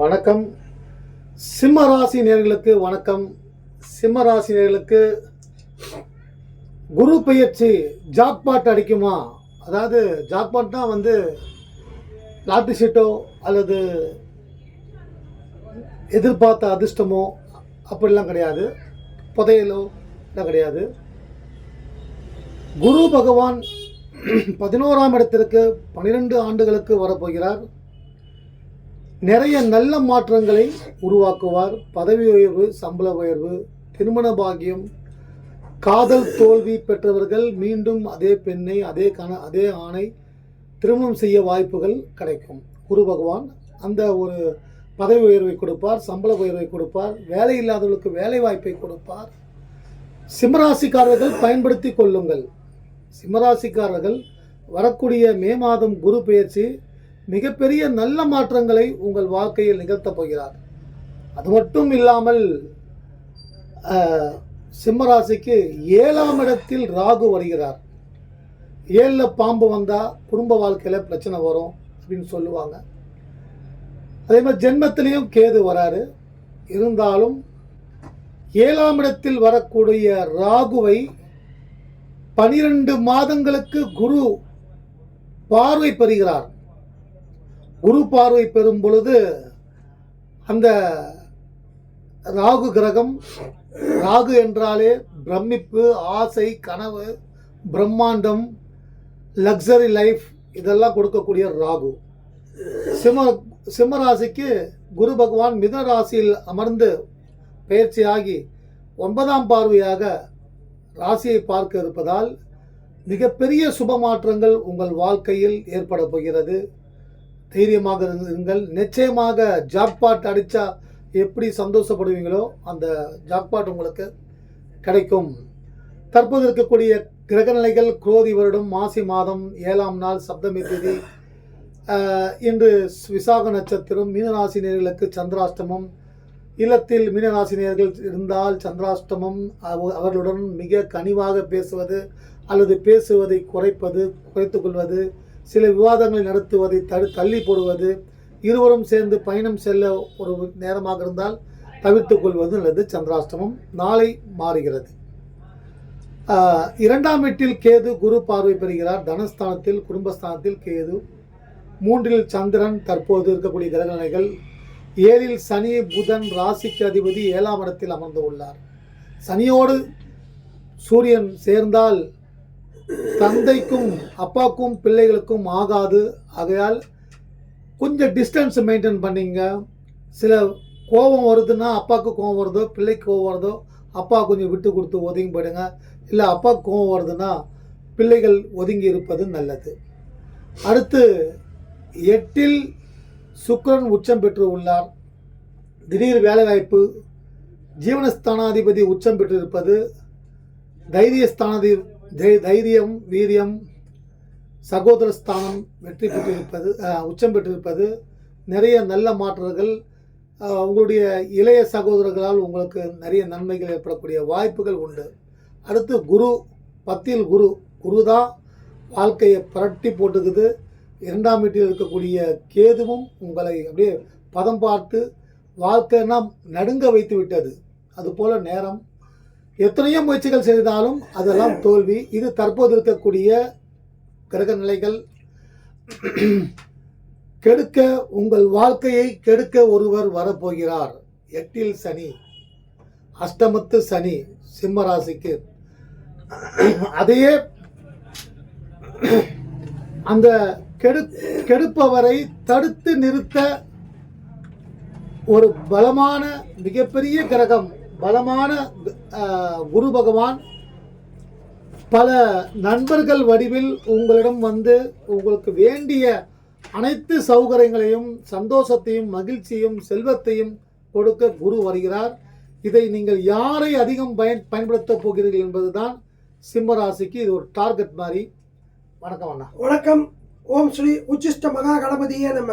வணக்கம். சிம்ம ராசி நேர்களுக்கு வணக்கம். சிம்ம ராசி நேர்களுக்கு குரு பயிற்சி ஜாக்பாட் அடிக்குமா? அதாவது ஜாக்பாட்னா வந்து லாட்டரி ஷீட்டோ அல்லது எதிர்பார்த்த அதிர்ஷ்டமோ அப்படிலாம் கிடையாது. புதையலோ எல்லாம் கிடையாது. குரு பகவான் பதினோராம் இடத்திற்கு பன்னிரெண்டு ஆண்டுகளுக்கு வரப்போகிறார். நிறைய நல்ல மாற்றங்களை உருவாக்குவார். பதவி உயர்வு சம்பள உயர்வு திருமண பாக்கியம் காதல் தோல்வி பெற்றவர்கள் மீண்டும் அதே பெண்ணை அதே கண அதே ஆணை திருமணம் செய்ய வாய்ப்புகள் கிடைக்கும். குரு பகவான் அந்த ஒரு பதவி உயர்வை கொடுப்பார் சம்பள உயர்வை கொடுப்பார் வேலை இல்லாதவர்களுக்கு வேலை வாய்ப்பை கொடுப்பார். சிம்மராசிக்காரர்கள் பயன்படுத்தி கொள்ளுங்கள். சிம்மராசிக்காரர்கள் வரக்கூடிய மே மாதம் குரு பெயர்ச்சி மிகப்பெரிய நல்ல மாற்றங்களை உங்கள் வாழ்க்கையில் நிகழ்த்தப் போகிறார். அது மட்டும் இல்லாமல் சிம்மராசிக்கு ஏழாம் இடத்தில் ராகு வருகிறார். ஏழில் பாம்பு வந்தால் குடும்ப வாழ்க்கையில் பிரச்சனை வரும் அப்படின்னு சொல்லுவாங்க. அதே மாதிரி ஜென்மத்திலையும் கேது வராரு. இருந்தாலும் ஏழாம் இடத்தில் வரக்கூடிய ராகுவை பனிரெண்டு மாதங்களுக்கு குரு பார்வை பெறுகிறார். குரு பார்வை பெறும் பொழுது அந்த ராகு கிரகம் ராகு என்றாலே பிரமிப்பு ஆசை கனவு பிரம்மாண்டம் லக்ஸரி லைஃப் இதெல்லாம் கொடுக்கக்கூடிய ராகு. சிம்ம சிம்மராசிக்கு குரு பகவான் மிதுன ராசியில் அமர்ந்து பயிற்சியாகி ஒன்பதாம் பார்வையாக ராசியை பார்க்க இருப்பதால் மிகப்பெரிய சுப மாற்றங்கள் உங்கள் வாழ்க்கையில் ஏற்பட போகிறது. தைரியமாக இருங்கள். நிச்சயமாக ஜாக்பாட் அடித்தா எப்படி சந்தோஷப்படுவீங்களோ அந்த ஜாக்பாட் உங்களுக்கு கிடைக்கும். தற்போது இருக்கக்கூடிய கிரகநிலைகள் குரோதி வருடம் மாசி மாதம் ஏழாம் நாள் சப்தமி திதி இன்று விசாக நட்சத்திரம் மீனராசினியர்களுக்கு சந்திராஷ்டமம். இல்லத்தில் மீனராசினியர்கள் இருந்தால் சந்திராஷ்டமம். அவ- அவர்களுடன் மிக கனிவாக பேசுவது அல்லது பேசுவதை குறைப்பது குறைத்து கொள்வது சில விவாதங்களை நடத்துவதை தடு தள்ளி போடுவது இருவரும் சேர்ந்து பயணம் செல்ல ஒரு நேரமாக இருந்தால் தவிர்த்து கொள்வது நல்லது. சந்திராஷ்டமம் நாளை மாறுகிறது. இரண்டாம் வீட்டில் கேது குரு பார்வை பெறுகிறார். தனஸ்தானத்தில் குடும்பஸ்தானத்தில் கேது. மூன்றில் சந்திரன் தற்போது இருக்கக்கூடிய கிரகநிலைகள். ஏழில் சனி புதன் ராசிக்கு அதிபதி ஏழாம் இடத்தில் அமர்ந்து உள்ளார். சனியோடு சூரியன் சேர்ந்தால் தந்தைக்கும் அப்பாக்கும் பிள்ளைகளுக்கும் ஆகாது. ஆகையால் கொஞ்சம் டிஸ்டன்ஸ் மெயின்டைன் பண்ணிங்க. சில கோபம் வருதுன்னா அப்பாவுக்கு கோபம் வருதோ பிள்ளைக்கு கோபம் வருதோ அப்பா கொஞ்சம் விட்டு கொடுத்து ஒதுங்கி போயிடுங்க. இல்லை அப்பாவுக்கு கோபம் வருதுன்னா பிள்ளைகள் ஒதுங்கி இருப்பது நல்லது. அடுத்து எட்டில் சுக்கரன் உச்சம் பெற்று உள்ளார். திடீர் வேலைவாய்ப்பு. ஜீவனஸ்தானாதிபதி உச்சம் பெற்றிருப்பது. தைரியஸ்தானாதி தை- தைரியம் வீரியம் சகோதரஸ்தானம் வெற்றி பெற்றிருப்பது உச்சம் பெற்றிருப்பது நிறைய நல்ல மாற்றங்கள் உங்களுடைய இளைய சகோதரர்களால் உங்களுக்கு நிறைய நன்மைகள் ஏற்படக்கூடிய வாய்ப்புகள் உண்டு. அடுத்து குரு பத்தில் குரு குரு தான் வாழ்க்கையை புரட்டி போட்டுக்குது. இரண்டாம் வீட்டில் இருக்கக்கூடிய கேதுவும் உங்களை அப்படியே பதம் பார்த்து வாழ்க்கைனா நடுங்க வைத்து விட்டது. அதுபோல் நேரம் எத்தனையோ முயற்சிகள் செய்தாலும் அதெல்லாம் தோல்வி. இது தற்போது இருக்கக்கூடிய கிரக நிலைகள் கெடுக்க உங்கள் வாழ்க்கையை கெடுக்க ஒருவர் வரப்போகிறார். எட்டில் சனி அஷ்டமத்து சனி சிம்ம ராசிக்கு. அதையே அந்த கெடு கெடுப்பவரை தடுத்து நிறுத்த ஒரு பலமான மிகப்பெரிய கிரகம் பலமான குரு பகவான் பல நண்பர்கள் வடிவில் உங்களிடம் வந்து உங்களுக்கு வேண்டிய அனைத்து சௌகரியங்களையும் சந்தோஷத்தையும் மகிழ்ச்சியும் செல்வத்தையும் கொடுக்க குரு வருகிறார். இதை நீங்கள் யாரை அதிகம் பயன் பயன்படுத்தப் போகிறீர்கள் என்பதுதான் சிம்ம ராசிக்கு இது ஒரு டார்கெட் மாதிரி. வணக்கம் அண்ணா. வணக்கம். ஓம் ஸ்ரீ உச்சிஷ்ட மகா கணபதியே நம்ம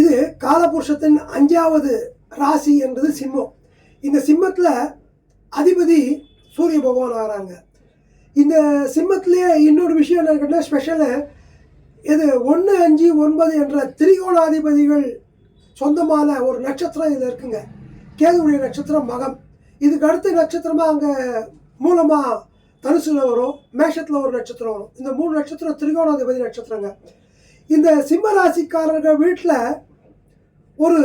இது காலபுருஷத்தின் அஞ்சாவது ராசி என்பது சிம்மம். இந்த சிம்மத்தில் அதிபதி சூரிய பகவான் ஆகிறாங்க இந்த சிம்மத்திலேயே இன்னொரு விஷயம் என்ன கேட்டால் ஸ்பெஷலு இது ஒன்று அஞ்சு ஒன்பது என்ற திரிகோணாதிபதிகள் சொந்தமான ஒரு நட்சத்திரம் இதில் இருக்குங்க. கேதுவுடைய நட்சத்திரம் மகம். இதுக்கு அடுத்த நட்சத்திரமாக அங்கே மூலமாக தனுசில் வரும் மேஷத்தில் ஒரு நட்சத்திரம் வரும். இந்த மூணு நட்சத்திரம் திரிகோணாதிபதி நட்சத்திரங்க. இந்த சிம்ம ராசிக்காரர்கள் வீட்டில் ஒரு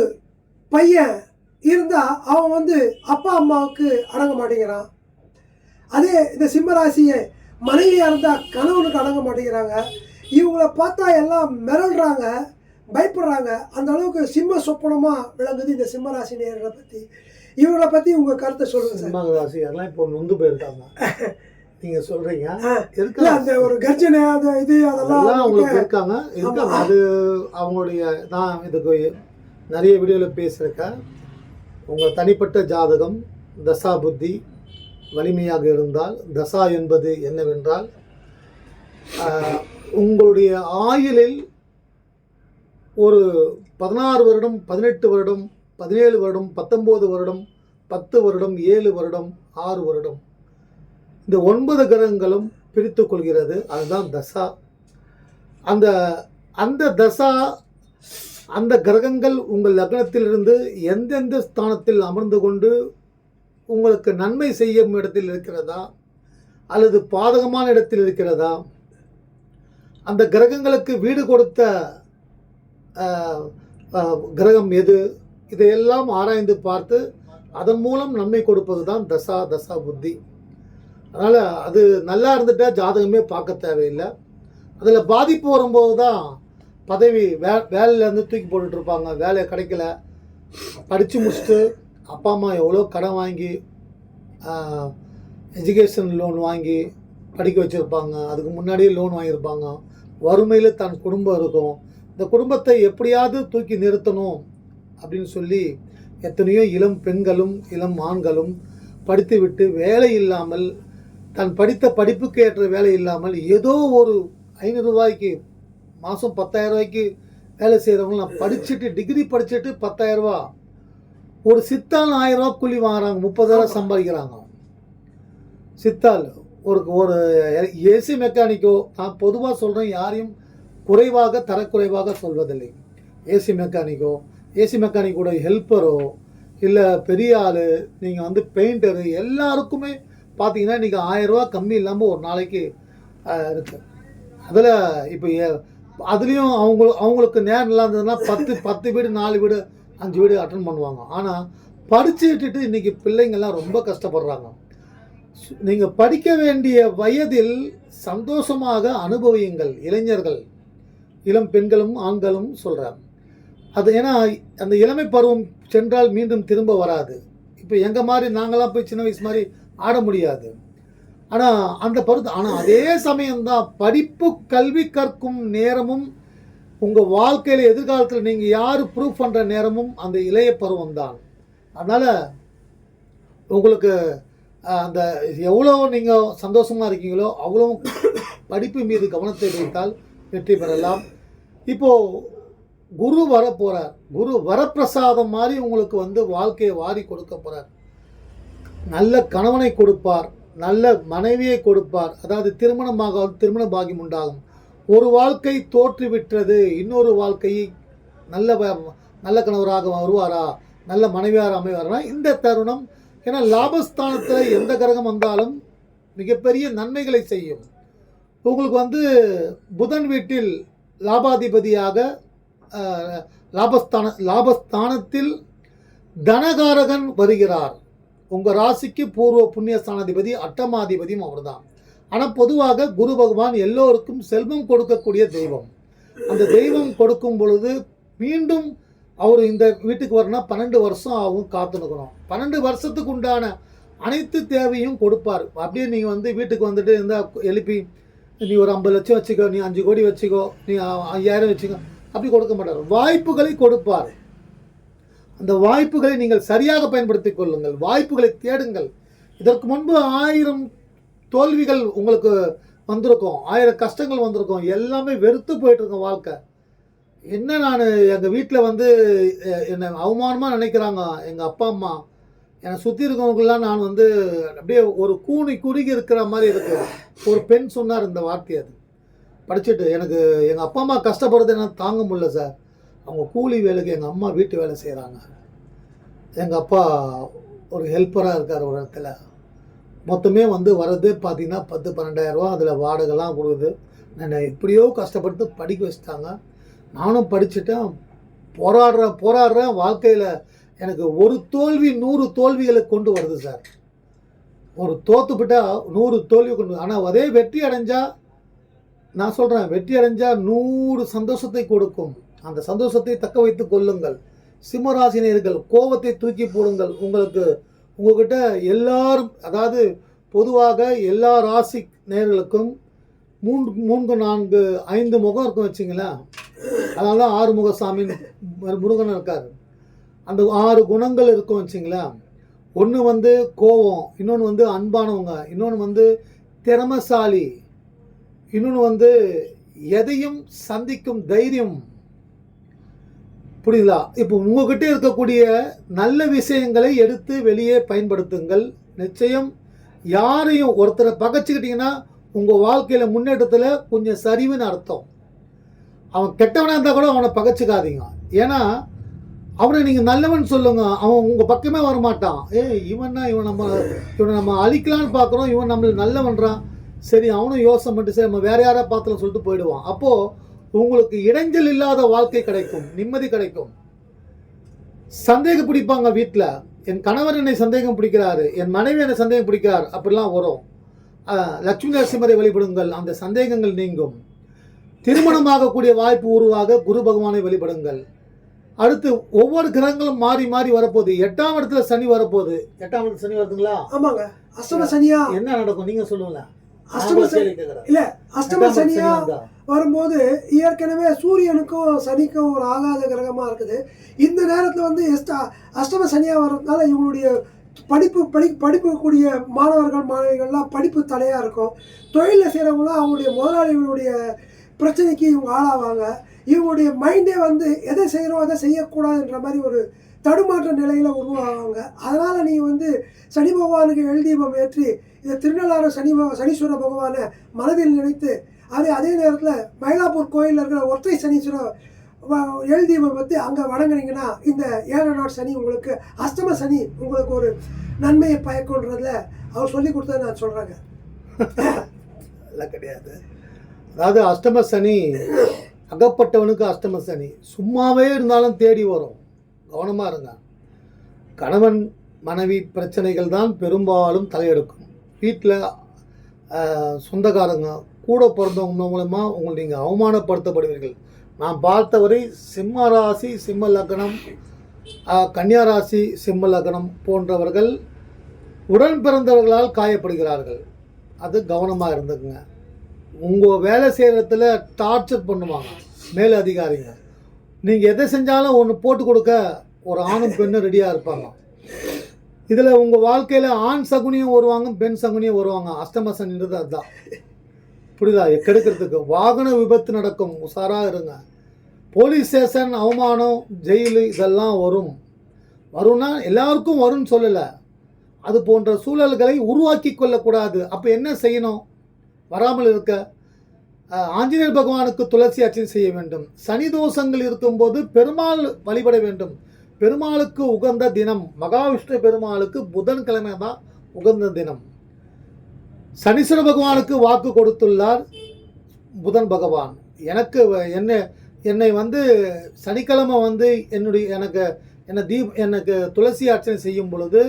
பையன் இருந்தால் அவன் வந்து அப்பா அம்மாவுக்கு அடங்க மாட்டேங்கிறான். அதே இந்த சிம்ம ராசியை மனைவியாக இருந்தால் கணவனுக்கு அடங்க மாட்டேங்கிறாங்க. இவங்கள பார்த்தா எல்லாம் மிரள்றாங்க பயப்படுறாங்க. அந்த அளவுக்கு சிம்ம சொப்பனமாக விளங்குது இந்த சிம்ம ராசி நேர்களை பற்றி இவங்களை பற்றி உங்கள் கருத்தை சொல்லுங்கள் சிம்ம ராசிக்காரெல்லாம் இப்போ நொந்து போயிருக்காங்க. நீங்க சொல்றீங்க. ஆ, இல்ல இருக்கலாம் அந்த ஒரு கர்ஜனை அந்த இது அதெல்லாம் அவங்களுக்கு அவங்களுக்கு- இருக்காங்க. இருக்காங்க. அது அவங்களுடைய நான் இதுக்கு நிறைய வீடியோவில் பேசியிருக்கேன். உங்கள் தனிப்பட்ட ஜாதகம் தசா புத்தி வலிமையாக இருந்தால் தசா என்பது என்னவென்றால் உங்களுடைய ஆயுளில் ஒரு பதினாறு வருடம் பதினெட்டு வருடம் பதினேழு வருடம் பத்தொம்போது வருடம் பத்து வருடம் ஏழு வருடம் ஆறு வருடம். இந்த ஒன்பது கிரகங்களும் பிரித்து கொள்கிறது. அதுதான் தசா. அந்த அந்த தசா அந்த கிரகங்கள் உங்கள் லக்னத்திலிருந்து எந்தெந்த ஸ்தானத்தில் அமர்ந்து கொண்டு உங்களுக்கு நன்மை செய்யும் இடத்தில் இருக்கிறதா? அல்லது பாதகமான இடத்தில் இருக்கிறதா? அந்த கிரகங்களுக்கு வீடு கொடுத்த கிரகம் எது? இதையெல்லாம் ஆராய்ந்து பார்த்து அதன் மூலம் நன்மை கொடுப்பது தான் தசா தசா புத்தி. அதனால் அது நல்லா இருந்துட்டா ஜாதகமே பார்க்க தேவையில்லை. அதில் பாதிப்பு வரும்போது தான் பதவி வே வேலையிலேருந்து தூக்கி போட்டுட்டு இருப்பாங்க. வேலை கிடைக்கல. படித்து முடிச்சுட்டு அப்பா அம்மா எவ்வளோ கடன் வாங்கி எஜுகேஷன் லோன் வாங்கி படிக்க வச்சுருப்பாங்க. அதுக்கு முன்னாடியே லோன் வாங்கியிருப்பாங்க. வறுமையில் தன் குடும்பம் இருக்கும். இந்த குடும்பத்தை எப்படியாவது தூக்கி நிறுத்தணும் அப்படின்னு சொல்லி எத்தனையோ இளம் பெண்களும் இளம் ஆண்களும் படித்துவிட்டு வேலை இல்லாமல் தன் படித்த படிப்புக்கு ஏற்ற வேலை இல்லாமல் ஏதோ ஒரு ஐநூறுரூவாய்க்கு மாதம் பத்தாயிரம் ரூபாய்க்கு வேலை செய்கிறவங்க நான் படிச்சுட்டு டிகிரி படிச்சுட்டு பத்தாயிரம் ரூபா ஒரு சித்தால் ஆயிரம் ரூபா கூலி வாங்குறாங்க முப்பதாயிரம் சம்பாதிக்கிறாங்க. சித்தால் ஒரு ஒரு ஏசி மெக்கானிக்கோ நான் பொதுவாக சொல்கிறேன் யாரையும் குறைவாக தரக்குறைவாக சொல்வதில்லை. ஏசி மெக்கானிக்கோ ஏசி மெக்கானிக்கோட ஹெல்ப்பரோ இல்லை பெரிய ஆள் நீங்கள் வந்து பெயிண்டரு எல்லாருக்குமே பார்த்தீங்கன்னா இன்றைக்கி ஆயிரரூவா கம்மி இல்லாமல் ஒரு நாளைக்கு இருக்குது அதில் இப்போ அதுலேயும் அவங்க அவங்களுக்கு நேரம் இல்லாததுன்னா பத்து பத்து வீடு நாலு வீடு அஞ்சு வீடு அட்டன் பண்ணுவாங்க. ஆனால் படித்து விட்டுட்டு இன்றைக்கி பிள்ளைங்கள்லாம் ரொம்ப கஷ்டப்படுறாங்க. நீங்கள் படிக்க வேண்டிய வயதில் சந்தோஷமாக அனுபவியுங்கள் இளைஞர்கள். இளம் பெண்களும் ஆண்களும் சொல்கிறாங்க அது ஏன்னா அந்த இளமை பருவம் சென்றால் மீண்டும் திரும்ப வராது. இப்போ எங்கள் மாதிரி நாங்களாம் போய் சின்ன வயசு மாதிரி ஆட முடியாது. ஆனால் அந்த பருவம் ஆனால் அதே சமயம்தான் படிப்பு கல்வி கற்கும் நேரமும் உங்கள் வாழ்க்கையில் எதிர்காலத்தில் நீங்கள் யார் ப்ரூவ் பண்ணுற நேரமும் அந்த இளைய பருவம் தான் அதனால் உங்களுக்கு அந்த எவ்வளோ நீங்கள் சந்தோஷமாக இருக்கீங்களோ அவ்வளோ படிப்பு மீது கவனத்தை வைத்தால் வெற்றி பெறலாம். இப்போது குரு வர போகிறார் குரு வரப்பிரசாதம் மாதிரி உங்களுக்கு வந்து வாழ்க்கையை வாரி கொடுக்க போகிறார் நல்ல கணவனை கொடுப்பார். நல்ல மனைவியை கொடுப்பார். அதாவது திருமணமாக திருமண பாகியம் உண்டாகும். ஒரு வாழ்க்கை தோற்றுவிட்டது. இன்னொரு வாழ்க்கையை நல்ல நல்ல கணவராக வருவாரா? நல்ல மனைவியார் அமைவாரா? இந்த தருணம் ஏன்னா லாபஸ்தானத்தில் எந்த கிரகம் வந்தாலும் மிகப்பெரிய நன்மைகளை செய்யும். உங்களுக்கு வந்து புதன் வீட்டில் லாபாதிபதியாக லாபஸ்தான லாபஸ்தானத்தில் தனகாரகன் வருகிறார். உங்கள் ராசிக்கு பூர்வ புண்ணியஸ்தானாதிபதி அட்டமாதிபதியும் அவர் தான் ஆனால் பொதுவாக குரு பகவான் எல்லோருக்கும் செல்வம் கொடுக்கக்கூடிய தெய்வம். அந்த தெய்வம் கொடுக்கும் பொழுது மீண்டும் அவர் இந்த வீட்டுக்கு வரணும்னா பன்னெண்டு வருஷம் ஆகும் காத்துனுக்கணும் பன்னெண்டு வருஷத்துக்கு உண்டான அனைத்து தேவையும் கொடுப்பார். அப்படியே நீங்கள் வந்து வீட்டுக்கு வந்துட்டு இருந்தால் எழுப்பி நீ ஒரு ஐம்பது லட்சம் வச்சுக்கோ நீ அஞ்சு கோடி வச்சுக்கோ நீ ஐயாயிரம் வச்சுக்கோ அப்படி கொடுக்க மாட்டார். வாய்ப்புகளை கொடுப்பார். அந்த வாய்ப்புகளை நீங்கள் சரியாக பயன்படுத்திக் கொள்ளுங்கள். வாய்ப்புகளை தேடுங்கள். இதற்கு முன்பு ஆயிரம் தோல்விகள் உங்களுக்கு வந்திருக்கும். ஆயிரம் கஷ்டங்கள் வந்திருக்கும். எல்லாமே வெறுத்து போயிட்டுருக்கோம் வாழ்க்கை. என்ன நான் எங்கள் வீட்டில் வந்து என்னை அவமானமாக நினைக்கிறாங்க எங்கள் அப்பா அம்மா. என்னை சுற்றி இருக்கவங்களாம் நான் வந்து அப்படியே ஒரு கூனி குறுகி இருக்கிற மாதிரி இருக்கு. ஒரு பெண் சொன்னார் இந்த வார்த்தை அது. படிச்சுட்டு எனக்கு எங்கள் அப்பா அம்மா கஷ்டப்படுறது என்னால் தாங்க முடியல சார். அவங்க கூலி வேலைக்கு எங்கள் அம்மா வீட்டு வேலை செய்கிறாங்க எங்கள் அப்பா ஒரு ஹெல்ப்பராக இருக்கார் ஒரு இடத்துல. மொத்தமே வந்து வர்றது பார்த்திங்கன்னா பத்து பன்னெண்டாயிரரூவா அதில் வாடகைலாம் கொடுக்குது. நான் எப்படியோ கஷ்டப்பட்டு படிக்க வச்சுட்டாங்க. நானும் படிச்சுட்டேன். போராடுறேன் போராடுறேன் வாழ்க்கையில் எனக்கு ஒரு தோல்வி நூறு தோல்விகளை கொண்டு வருது சார். ஒரு தோத்துப்பிட்டால் நூறு தோல்வி கொண்டு ஆனால் அதே வெற்றி அடைஞ்சால் நான் சொல்கிறேன் வெற்றி அடைஞ்சால் நூறு சந்தோஷத்தை கொடுக்கும். அந்த சந்தோஷத்தை தக்க வைத்து கொள்ளுங்கள். சிம்மராசினியர்கள் கோபத்தை தூக்கி போடுங்கள். உங்களுக்கு உங்ககிட்ட எல்லாரும் அதாவது பொதுவாக எல்லா ராசி நேர்களுக்கும் மூன்று மூன்று நான்கு ஐந்து முகம் இருக்கும் வச்சிங்களேன். அதனால தான் ஆறு முக முருகன் இருக்கார். அந்த ஆறு குணங்கள் இருக்கும் வச்சிங்களேன். ஒன்று வந்து கோபம் இன்னொன்று வந்து அன்பானவங்க இன்னொன்று வந்து திறமசாலி இன்னொன்று வந்து எதையும் சந்திக்கும் தைரியம். புரியுதா? இப்போ உங்ககிட்ட இருக்கக்கூடிய நல்ல விஷயங்களை எடுத்து வெளியே பயன்படுத்துங்கள். நிச்சயம் யாரையும் ஒருத்தரை பகைச்சிக்கிட்டிங்கன்னா உங்கள் வாழ்க்கையில் முன்னேற்றத்தில் கொஞ்சம் சரிவுன்னு அர்த்தம். அவன் கெட்டவனாக இருந்தால் கூட அவனை பகைச்சிக்காதீங்க. ஏன்னா அவனை நீங்கள் நல்லவன் சொல்லுங்க. அவன் உங்கள் பக்கமே வரமாட்டான். ஏய் இவன்னா இவன் நம்ம இவனை நம்ம அழிக்கலான்னு பார்க்குறோம் இவன் நம்மளுக்கு நல்லவன்றான். சரி அவனும் யோசனை பண்ணிட்டு சரி நம்ம வேற யாராவது பார்த்துல சொல்லிட்டு போயிடுவான். அப்போது உங்களுக்கு இடைஞ்சல் இல்லாத வாழ்க்கை கிடைக்கும் நிம்மதி கிடைக்கும். சந்தேகம் பிடிப்பாங்க வீட்டில் என் கணவர் என்னை சந்தேகம் பிடிக்கிறாரு என் மனைவி என்னை சந்தேகம் பிடிக்கிறார் அப்படிலாம் வரும். லட்சுமி நரசிம்மரை வழிபடுங்கள் அந்த சந்தேகங்கள் நீங்கும். திருமணமாகக்கூடிய வாய்ப்பு உருவாக குரு பகவானை வழிபடுங்கள். அடுத்து ஒவ்வொரு கிரகங்களும் மாறி மாறி வரப்போகுது. எட்டாம் இடத்துல சனி வரப்போகுது. எட்டாம் இடத்துல சனி வருதுங்களா? ஆமாங்க. அஷ்டம சனியா? என்ன நடக்கும்? நீங்க சொல்லுங்களேன். அஷ்டம சனி. இல்ல அஷ்டம சனியா? வரும்போது ஏற்கனவே சூரியனுக்கும் சனிக்கும் ஒரு ஆகாத கிரகமாக இருக்குது. இந்த நேரத்தில் வந்து எஸ்டா அஷ்டம சனியாக வர்றதுனால இவங்களுடைய படிப்பு படி படிப்புக்கூடிய மாணவர்கள் மாணவிகள்லாம் படிப்பு தலையாக இருக்கும். தொழிலில் செய்கிறவங்களாம் அவங்களுடைய முதலாளிகளுடைய பிரச்சனைக்கு இவங்க ஆளாவாங்க. இவங்களுடைய மைண்டே வந்து எதை செய்கிறோம் எதை செய்யக்கூடாதுன்ற மாதிரி ஒரு தடுமாற்ற நிலையில் உருவாகுவாங்க அதனால் நீங்கள் வந்து சனி பகவானுக்கு எழுதீபம் ஏற்றி இந்த திருநள்ளாறு சனி சனீஸ்வர பகவானை மனதில் நினைத்து அதே அதே நேரத்தில் மயிலாப்பூர் கோயிலில் இருக்கிற ஒற்றை சனீஸ்வரர் எழுதியவை பற்றி அங்கே வணங்குனீங்கன்னா இந்த ஏழு நாள் சனி உங்களுக்கு அஷ்டம சனி உங்களுக்கு ஒரு நன்மையை பயக்கன்றதில் அவர் சொல்லி கொடுத்தது நான் சொல்கிறேங்க அதெல்லாம் கிடையாது. அதாவது அஷ்டம சனி அகப்பட்டவனுக்கு அஷ்டம சனி. சும்மாவே இருந்தாலும் தேடி வரும். கவனமாக இருங்க. கணவன் மனைவி பிரச்சனைகள் தான் பெரும்பாலும் தலையெடுக்கும். வீட்டில் சொந்தக்காரங்க கூட பிறந்தவங்க மூலமா உங்களை நீங்கள் அவமானப்படுத்தப்படுவீர்கள். நான் பார்த்தவரை சிம்ம ராசி சிம்ம லக்னம் கன்னியா ராசி சிம்ம லக்னம் போன்றவர்கள் உடன் பிறந்தவர்களால் காயப்படுகிறார்கள். அது கவனமாக இருந்துக்குங்க. உங்கள் வேலை செய்கிறதுல டார்ச்சர் பண்ணுவாங்க. மேல் அதிகாரிங்க. நீங்கள் எதை செஞ்சாலும் ஒன்று போட்டு கொடுக்க ஒரு ஆணும் பெண்ணும் ரெடியாக இருப்பாங்க. இதில் உங்கள் வாழ்க்கையில் ஆண் சகுனியும் வருவாங்க பெண் சகுனியும் வருவாங்க. அஷ்டம சனின்றது அதுதான். புரியுதா கெடுக்கிறதுக்கு வாகன விபத்து நடக்கும். உஷாராக இருங்க. போலீஸ் ஸ்டேஷன் அவமானம் ஜெயிலு இதெல்லாம் வரும். வரும்னா எல்லாருக்கும் வரும்னு சொல்லலை. அது போன்ற சூழல்களை உருவாக்கி கொள்ளக்கூடாது. அப்போ என்ன செய்யணும்? வராமல் இருக்க. ஆஞ்சநேயர் பகவானுக்கு துளசி அர்ச்சனை செய்ய வேண்டும். சனி தோஷங்கள் இருக்கும்போது பெருமாள் வழிபட வேண்டும். பெருமாளுக்கு உகந்த தினம். மகாவிஷ்ணு பெருமாளுக்கு புதன்கிழமை தான் உகந்த தினம். சனீஸ்வர பகவானுக்கு வாக்கு கொடுத்துள்ளார் புதன் பகவான். எனக்கு வ- என்ன என்னை வந்து சனிக்கிழமை வந்து என்னுடைய எனக்கு என்னை தீப் எனக்கு துளசி அர்ச்சனை செய்யும் பொழுது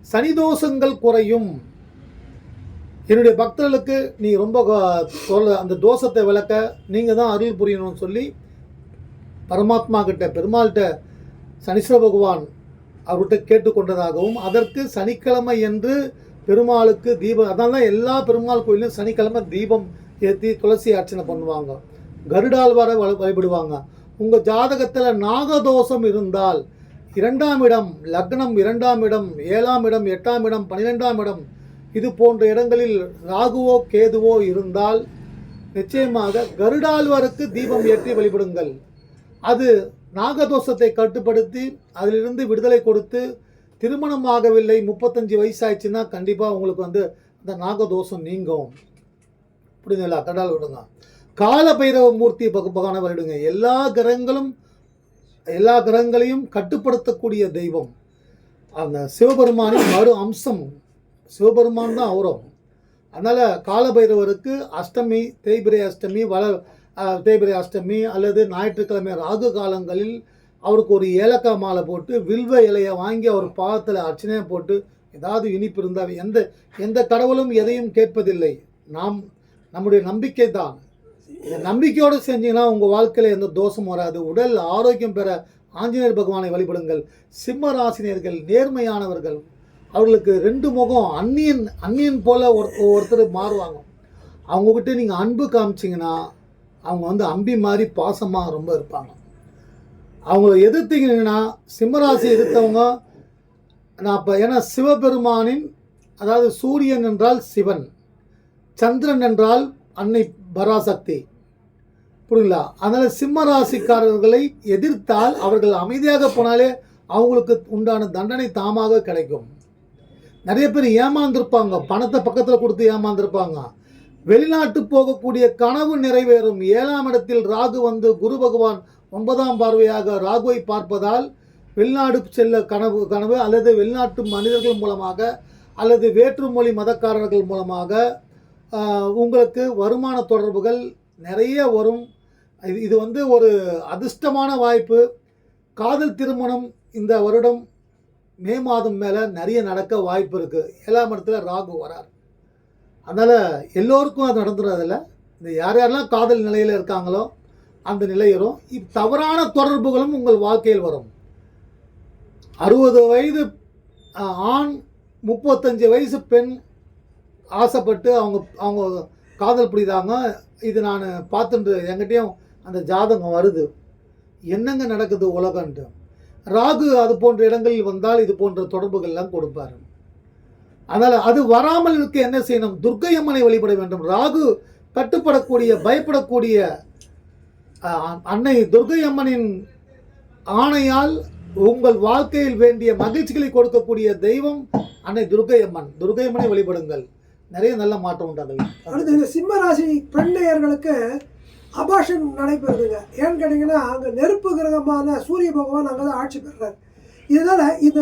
சனி தோஷங்கள் குறையும். என்னுடைய பக்தர்களுக்கு நீ ரொம்ப க- அந்த தோஷத்தை விளக்க நீங்கள் தான் அருள் புரியணும்னு சொல்லி பரமாத்மா கிட்ட பெருமாள்கிட்ட சனீஸ்வர பகவான் அவர்கிட்ட கேட்டுக்கொண்டதாகவும் அதற்கு சனிக்கிழமை என்று பெருமாளுக்கு தீபம் அதனால தான் எல்லா பெருமாள் கோயிலும் சனிக்கிழமை தீபம் ஏற்றி துளசி அர்ச்சனை பண்ணுவாங்க. கருடாழ்வாரை வழி வழிபடுவாங்க. உங்கள் ஜாதகத்தில் நாகதோஷம் இருந்தால் இரண்டாம் இடம் லக்னம் இரண்டாம் இடம் ஏழாம் இடம் எட்டாம் இடம் பன்னிரெண்டாம் இடம் இது போன்ற இடங்களில் ராகுவோ கேதுவோ இருந்தால் நிச்சயமாக கருடாழ்வாருக்கு தீபம் ஏற்றி வழிபடுங்கள். அது நாகதோஷத்தை கட்டுப்படுத்தி அதிலிருந்து விடுதலை கொடுத்து திருமணம் ஆகவில்லை முப்பத்தஞ்சு வயசாயிடுச்சுன்னா கண்டிப்பாக உங்களுக்கு வந்து அந்த நாகதோஷம் நீங்கும். புரியுதுங்களா? கடால் விடுங்க. கால பைரவ மூர்த்தி பக- வருடுங்க. எல்லா கிரகங்களும் எல்லா கிரகங்களையும் கட்டுப்படுத்தக்கூடிய தெய்வம். அந்த சிவபெருமானின் மறு அம்சம். சிவபெருமான் தான் அவரும். அதனால் காலபைரவருக்கு அஷ்டமி தேய்பிரை அஷ்டமி வள தேய்பிரை அஷ்டமி அல்லது ஞாயிற்றுக்கிழமை ராகு காலங்களில் அவருக்கு ஒரு ஏலக்காய் மாலை போட்டு வில்வ இலையை வாங்கி அவர் பாதத்தில் அர்ச்சனையை போட்டு ஏதாவது இனிப்பு இருந்தால் எந்த எந்த கடவுளும் எதையும் கேட்பதில்லை. நாம் நம்முடைய நம்பிக்கை தான். இந்த நம்பிக்கையோடு செஞ்சீங்கன்னா உங்கள் வாழ்க்கையில் எந்த தோஷமும் வராது. உடல் ஆரோக்கியம் பெற ஆஞ்சநேயர் பகவானை வழிபடுங்கள். சிம்ம ராசினியர்கள் நேர்மையானவர்கள் அவர்களுக்கு ரெண்டு முகம் அந்நியன் அந்நியன் போல ஒரு ஒருத்தர் மாறுவாங்க. அவங்கக்கிட்ட நீங்கள் அன்பு காமிச்சிங்கன்னா அவங்க வந்து அம்பி மாதிரி பாசமாக ரொம்ப இருப்பாங்க. அவங்கள எதிர்த்தீங்கன்னா சிம்மராசி எதிர்த்தவங்க நான் இப்போ ஏன்னா சிவபெருமானின் அதாவது சூரியன் என்றால் சிவன் சந்திரன் என்றால் அன்னை பராசக்தி. புரியுங்களா அதனால் சிம்ம ராசிக்காரர்களை எதிர்த்தால் அவர்கள் அமைதியாக போனாலே அவங்களுக்கு உண்டான தண்டனை தாமாக கிடைக்கும். நிறைய பேர் ஏமாந்துருப்பாங்க. பணத்தை பக்கத்தில் கொடுத்து ஏமாந்துருப்பாங்க. வெளிநாட்டு போகக்கூடிய கனவு நிறைவேறும். ஏழாம் இடத்தில் ராகு வந்து குரு பகவான் ஒன்பதாம் பார்வையாக ராகுவை பார்ப்பதால் வெளிநாடு செல்ல கனவு கனவு அல்லது வெளிநாட்டு மனிதர்கள் மூலமாக அல்லது வேற்றுமொழி மதக்காரர்கள் மூலமாக உங்களுக்கு வருமான தொடர்புகள் நிறைய வரும். இது இது வந்து ஒரு அதிர்ஷ்டமான வாய்ப்பு. காதல் திருமணம் இந்த வருடம் மே மாதம் மேலே நிறைய நடக்க வாய்ப்பு இருக்குது ஏழாம் இடத்துல ராகு வரார். அதனால் எல்லோருக்கும் அது நடந்துடுறதில்ல இந்த யார் யாரெல்லாம் காதல் நிலையில் இருக்காங்களோ அந்த நிலை வரும் தவறான தொடர்புகளும் உங்கள் வாழ்க்கையில் வரும். அறுபது வயது ஆண் முப்பத்தஞ்சு வயசு பெண் ஆசைப்பட்டு அவங்க அவங்க காதல் புரியுதாங்க இது நான் பார்த்துட்டு எங்கிட்டையும் அந்த ஜாதகம் வருது. என்னங்க நடக்குது உலகன்ட்டு ராகு அது போன்ற இடங்களில் வந்தால் இது போன்ற தொடர்புகள்லாம் கொடுப்பாரு. அதனால் அது வராமல் இருக்க என்ன செய்யணும்? துர்க்கை அம்மனை வழிபட வேண்டும். ராகு கட்டுப்படக்கூடிய பயப்படக்கூடிய அன்னை துர்க்கை அம்மனின் ஆணையால் உங்கள் வாழ்க்கையில் வேண்டிய மகிழ்ச்சிகளை கொடுக்கக்கூடிய தெய்வம் அன்னை துர்க்கை அம்மன் துர்க்கை அம்மனை வழிபடுங்கள். நிறைய நல்ல மாற்றம் உண்டாகும் அடுத்து இந்த சிம்ம ராசி பெண்ணையர்களுக்கு அபாஷன் நடைபெறுதுங்க. ஏன்னு கேட்டிங்கன்னா அங்கே நெருப்பு கிரகமான சூரிய பகவான் அங்கே தான் ஆட்சி பெறுறார். இதனால் இந்த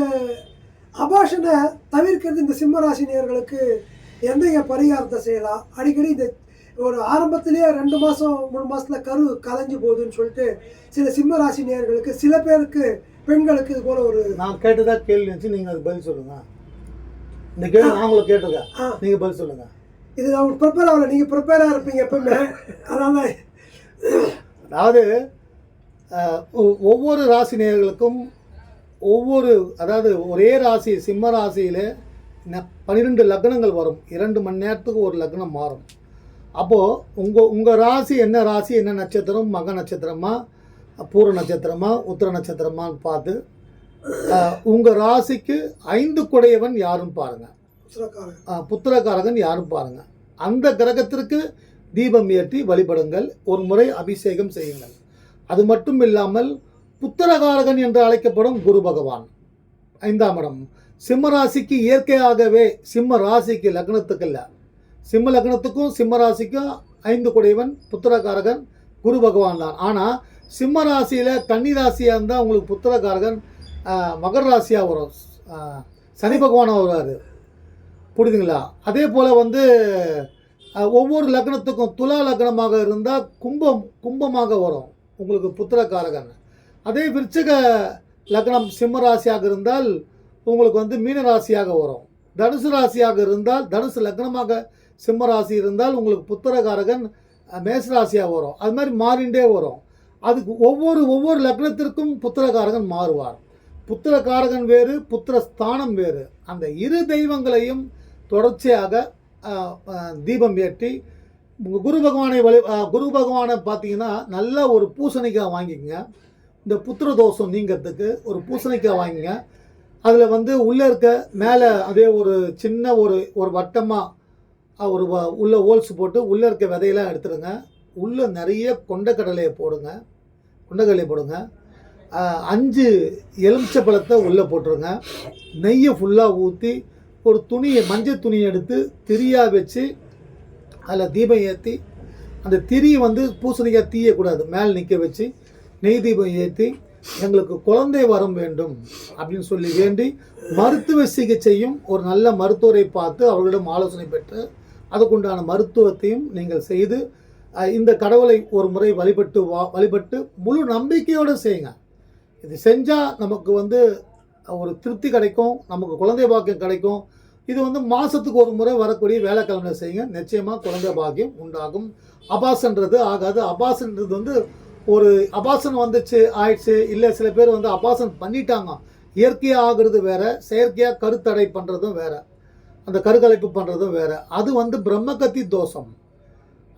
அபாஷனை தவிர்க்கிறது இந்த சிம்ம ராசி நேயர்களுக்கு எந்த பரிகாரத்தை செய்யலாம்? அடிக்கடி இந்த ஒரு ஆரம்பத்திலேயே ரெண்டு மாதம் மூணு மாதத்தில் கரு கலைஞ்சு போகுதுன்னு சொல்லிட்டு சில சிம்ம ராசி நேயர்களுக்கு சில பேருக்கு பெண்களுக்கு இது போல ஒரு நான் கேட்டதா கேள்வி இருந்துச்சு நீங்கள் அது பதில் சொல்லுங்க. இந்த கேள்வி நான் உங்களை கேட்டிருக்கேன். நீங்கள் பதில் சொல்லுங்க. இது நான் ப்ரிப்பேர் ஆகல நீங்கள் ப்ரிப்பேராக இருப்பீங்க எப்பவுமே. அதனால் அதாவது ஒவ்வொரு ராசி நேயர்களுக்கும் ஒவ்வொரு அதாவது ஒரே ராசி சிம்ம ராசியில் பன்னிரெண்டு லக்னங்கள் வரும். இரண்டு மணி நேரத்துக்கு ஒரு லக்னம் மாறும். அப்போது உங்கள் உங்கள் ராசி என்ன ராசி என்ன நட்சத்திரம்? மக நட்சத்திரமா? பூர நட்சத்திரமா? உத்திர நட்சத்திரமான்னு பார்த்து உங்கள் ராசிக்கு ஐந்து குடையவன் யாருன்னு பாருங்கள் புத்திரகாரகன் யாரும் பாருங்க. அந்த கிரகத்திற்கு தீபம் ஏற்றி வழிபடுங்கள். ஒரு முறை அபிஷேகம் செய்யுங்கள். அது மட்டும் இல்லாமல் புத்திரகாரகன் என்று அழைக்கப்படும் குரு பகவான். ஐந்தாம் இடம். சிம்ம ராசிக்கு இயற்கையாகவே சிம்ம ராசிக்கு லக்னத்துக்கு இல்லை. சிம்ம லக்னத்துக்கும் சிம்ம ராசிக்கும் ஐந்து குடைவன் புத்திரகாரகன் குரு பகவான் தான் ஆனால் சிம்ம ராசியில் கன்னி ராசியாக இருந்தால் உங்களுக்கு புத்திரகாரகன் மகர ராசியாக வரும். சனி பகவானாக வருவார் புரியுதுங்களா? அதே போல் வந்து ஒவ்வொரு லக்னத்துக்கும் துலா லக்னமாக இருந்தால் கும்பம் கும்பமாக வரும் உங்களுக்கு புத்திரக்காரகன். அதே விருச்சக லக்னம் சிம்ம ராசியாக இருந்தால் உங்களுக்கு வந்து மீன ராசியாக வரும். தனுசு ராசியாக இருந்தால் தனுசு லக்னமாக சிம்ம ராசி இருந்தால் உங்களுக்கு புத்திரகாரகன் மேசராசியாக ராசியாக வரும். அது மாதிரி மாறிண்டே வரும். அதுக்கு ஒவ்வொரு ஒவ்வொரு லக்னத்திற்கும் புத்திரகாரகன் மாறுவார். புத்திரகாரகன் வேறு புத்திர ஸ்தானம் வேறு. அந்த இரு தெய்வங்களையும் தொடர்ச்சியாக தீபம் ஏற்றி உங்க குரு பகவானை வழி குரு பகவானை பார்த்தீங்கன்னா நல்ல ஒரு பூசணிக்காய் வாங்கிக்கங்க. இந்த புத்திர தோஷம் நீங்கிறதுக்கு ஒரு பூசணிக்காய் வாங்கிங்க. அதில் வந்து உள்ளே இருக்க மேலே அதே ஒரு சின்ன ஒரு ஒரு வட்டமாக ஒரு உள்ளே ஹோல்ஸ் போட்டு உள்ளே இருக்க விதையெல்லாம் எடுத்துடுங்க. உள்ளே நிறைய கொண்டக்கடலையை போடுங்க. கொண்டக்கடலையை போடுங்க. அஞ்சு எலுமிச்சை பழத்தை உள்ளே போட்டுருங்க. நெய்யை ஃபுல்லாக ஊற்றி ஒரு துணியை மஞ்சள் துணியை எடுத்து திரியாக வச்சு அதில் தீபம் ஏற்றி அந்த திரி வந்து பூசணிக்காய் தீயக்கூடாது மேலே நிற்க வச்சு நெய் தீபம் ஏற்றி எங்களுக்கு குழந்தை வரம் வேண்டும் அப்படின்னு சொல்லி வேண்டி மருத்துவ சிகிச்சையும் ஒரு நல்ல மருத்துவரை பார்த்து அவர்களிடம் ஆலோசனை பெற்று அதுக்குண்டான மருத்துவத்தையும் நீங்கள் செய்து இந்த கடவுளை ஒரு முறை வழிபட்டு வா வழிபட்டு முழு நம்பிக்கையோடு செய்யுங்க. இது செஞ்சால் நமக்கு வந்து ஒரு திருப்தி கிடைக்கும் நமக்கு குழந்தை பாக்கியம் கிடைக்கும். இது வந்து மாதத்துக்கு ஒரு முறை வரக்கூடிய வேலைக்கிழமை செய்யுங்க. நிச்சயமாக குழந்தை பாக்கியம் உண்டாகும். அபாசன்றது ஆகாது. அபாசன்றது வந்து ஒரு அபாசன் வந்துச்சு ஆயிடுச்சு இல்லை சில பேர் வந்து அபாசன் பண்ணிட்டாங்க. இயற்கையாக ஆகுறது வேற செயற்கையாக கருத்தடை பண்ணுறதும் வேறு. அந்த கருக்கலைப்பு பண்ணுறதும் வேறு. அது வந்து பிரம்மகத்தி தோஷம்.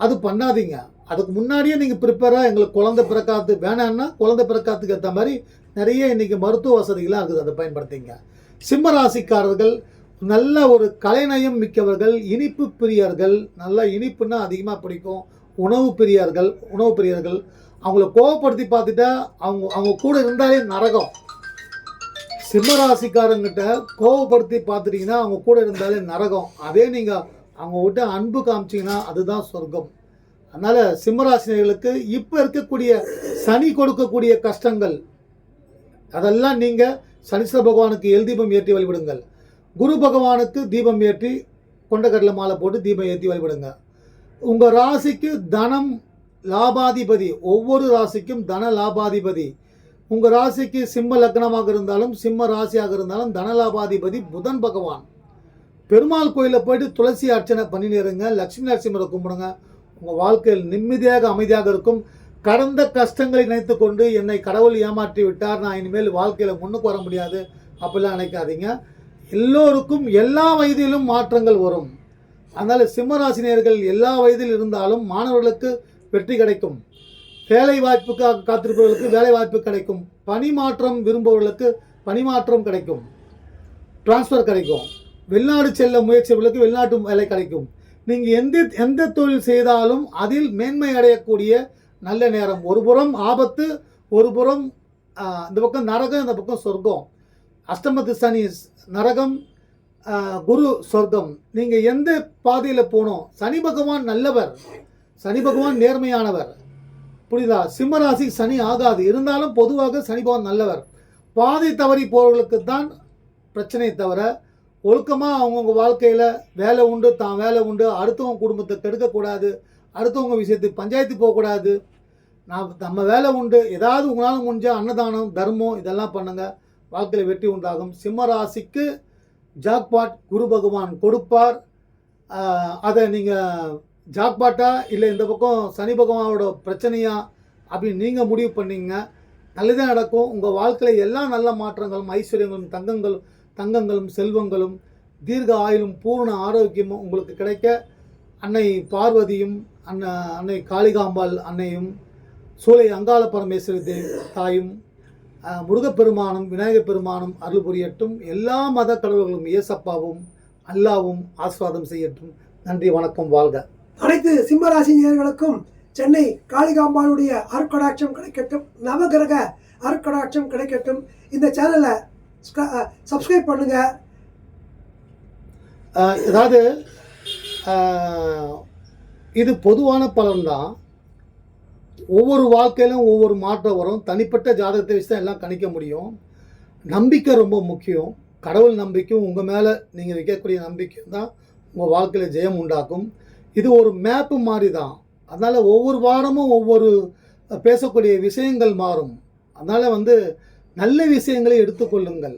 அது பண்ணாதீங்க. அதுக்கு முன்னாடியே நீங்கள் ப்ரிப்பேராக எங்களுக்கு குழந்தை பிறக்காத்து வேணான்னா குழந்தை பிறக்காத்துக்கு ஏற்ற மாதிரி நிறைய இன்றைக்கி மருத்துவ வசதிகளாக இருக்குது அதை பயன்படுத்திங்க. சிம்ம ராசிக்காரர்கள் நல்ல ஒரு கலைநயம் மிக்கவர்கள் இனிப்பு பிரியர்கள் நல்ல இனிப்புன்னா அதிகமாக பிடிக்கும். உணவு பிரியர்கள் உணவு பிரியர்கள் அவங்கள கோவப்படுத்தி பார்த்துட்டா அவங்க அவங்க கூட இருந்தாலே நரகம். சிம்மராசிக்காரங்கிட்ட கோபப்படுத்தி கோவப்படுத்தி பார்த்துட்டீங்கன்னா அவங்க கூட இருந்தாலே நரகம். அதே நீங்கள் அவங்க விட்டு அன்பு காமிச்சீங்கன்னா அதுதான் சொர்க்கம். அதனால் சிம்மராசினர்களுக்கு இப்போ இருக்கக்கூடிய சனி கொடுக்கக்கூடிய கஷ்டங்கள் அதெல்லாம் நீங்கள் சனீஸ்வர பகவானுக்கு எல் தீபம் ஏற்றி வழிபடுங்கள். குரு பகவானுக்கு தீபம் ஏற்றி கொண்டக்கடலை மாலை போட்டு தீபம் ஏற்றி வழிபடுங்க. உங்கள் ராசிக்கு தனம் லாபாதிபதி ஒவ்வொரு ராசிக்கும் தன லாபாதிபதி. உங்கள் ராசிக்கு சிம்ம லக்னமாக இருந்தாலும் சிம்ம ராசியாக இருந்தாலும் தனலாபாதிபதி புதன் பகவான். பெருமாள் கோயிலில் போயிட்டு துளசி அர்ச்சனை பண்ணினிருங்க. லக்ஷ்மி நரசிம்மரை கும்பிடுங்க. உங்கள் வாழ்க்கையில் நிம்மதியாக அமைதியாக இருக்கும். கடந்த கஷ்டங்களை நினைத்து கொண்டு என்னை கடவுள் ஏமாற்றி விட்டார். நான் இனிமேல் வாழ்க்கையில் முன்னுக்கு வர முடியாது. அப்படிலாம் நினைக்காதீங்க. எல்லோருக்கும் எல்லா வயதிலும் மாற்றங்கள் வரும். அதனால் சிம்மராசினியர்கள் எல்லா வயதில் இருந்தாலும் மாணவர்களுக்கு வெற்றி கிடைக்கும். வேலை வாய்ப்புக்காக காத்திருப்பவர்களுக்கு வேலை வாய்ப்பு கிடைக்கும். பணி மாற்றம் விரும்புபவர்களுக்கு பணி மாற்றம் கிடைக்கும். டிரான்ஸ்ஃபர் கிடைக்கும். வெளிநாடு செல்ல முயற்சிகளுக்கு வெளிநாட்டு வேலை கிடைக்கும். நீங்கள் எந்த எந்த தொழில் செய்தாலும் அதில் மேன்மை அடையக்கூடிய நல்ல நேரம். ஒரு புறம் ஆபத்து ஒரு புறம் இந்த பக்கம் நரகம் இந்த பக்கம் சொர்க்கம். அஷ்டமத்து சனி நரகம் குரு சொர்க்கம். நீங்கள் எந்த பாதையில் போனோம்? சனி பகவான் நல்லவர். சனி பகவான் நேர்மையானவர். புரியுதா? சிம்மராசி சனி ஆகாது. இருந்தாலும் பொதுவாக சனி பகவான் நல்லவர். பாதை தவறி போகிறவர்களுக்கு தான் பிரச்சனையை தவிர ஒழுக்கமாக அவங்கவுங்க வாழ்க்கையில் வேலை உண்டு தான் வேலை உண்டு அடுத்தவங்க குடும்பத்தை கெடுக்கக்கூடாது அடுத்தவங்க விஷயத்துக்கு பஞ்சாயத்து போகக்கூடாது. நான் நம்ம வேலை உண்டு ஏதாவது உங்களால் முடிஞ்ச அன்னதானம் தர்மம் இதெல்லாம் பண்ணுங்கள் வாழ்க்கையில் வெற்றி உண்டாகும். சிம்ம ராசிக்கு ஜாக்பாட் குரு பகவான் கொடுப்பார். அதை நீங்கள் ஜாக்பாட்டா இல்லை இந்த பக்கம் சனி பகவானோட பிரச்சனையா அப்படின்னு நீங்கள் முடிவு பண்ணீங்க. நல்லதே நடக்கும். உங்கள் வாழ்க்கையில் எல்லா நல்ல மாற்றங்களும் ஐஸ்வர்யங்களும் தங்கங்களும் தங்கங்களும் செல்வங்களும் தீர்க்க ஆயுளும் பூர்ண ஆரோக்கியமும் உங்களுக்கு கிடைக்க அன்னை பார்வதியும் அன்ன அன்னை காளிகாம்பாள் அன்னையும் சூளை அங்காள பரமேஸ்வரி தேவி தாயும் முருகப்பெருமானும் விநாயகப் பெருமானும் அருள் புரியட்டும். எல்லா மத கடவுள்களும் இயேசப்பாவும் அல்லாவும் ஆஸ்வாதம் செய்யட்டும். நன்றி வணக்கம் வாழ்க. அனைத்து சிம்மராசி நேர்களுக்கும் சென்னை காளிகாம்பாளுடைய அருக்கடாட்சம் கிடைக்கட்டும் நவகிரக அருக்கடாட்சம் கிடைக்கட்டும். இந்த சேனலை சப்ஸ்கிரைப் பண்ணுங்க. அதாவது இது பொதுவான பலன்தான். ஒவ்வொரு வாழ்க்கையிலும் ஒவ்வொரு மாற்றம் வரும். தனிப்பட்ட ஜாதகத்தை வச்சு தான் எல்லாம் கணிக்க முடியும். நம்பிக்கை ரொம்ப முக்கியம். கடவுள் நம்பிக்கையும் உங்கள் மேலே நீங்கள் வைக்கக்கூடிய நம்பிக்கையும் தான் உங்கள் வாழ்க்கையில் ஜெயம் உண்டாக்கும். இது ஒரு மேப்பு மாதிரி தான் அதனால் ஒவ்வொரு வாரமும் ஒவ்வொரு பேசக்கூடிய விஷயங்கள் மாறும். அதனால் வந்து நல்ல விஷயங்களை எடுத்துக்கொள்ளுங்கள்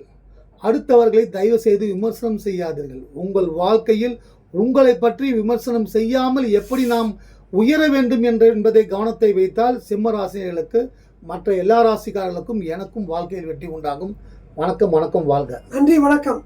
அடுத்தவர்களை தயவு செய்து விமர்சனம் செய்யாதீர்கள். உங்கள் வாழ்க்கையில் உங்களை பற்றி விமர்சனம் செய்யாமல் எப்படி நாம் உயர வேண்டும் என்று என்பதை கவனத்தை வைத்தால் சிம்ம ராசிகளுக்கு மற்ற எல்லா ராசிக்காரர்களுக்கும் எனக்கும் வாழ்க்கையில் வெற்றி உண்டாகும். வணக்கம் வணக்கம் வாழ்க. நன்றி வணக்கம்.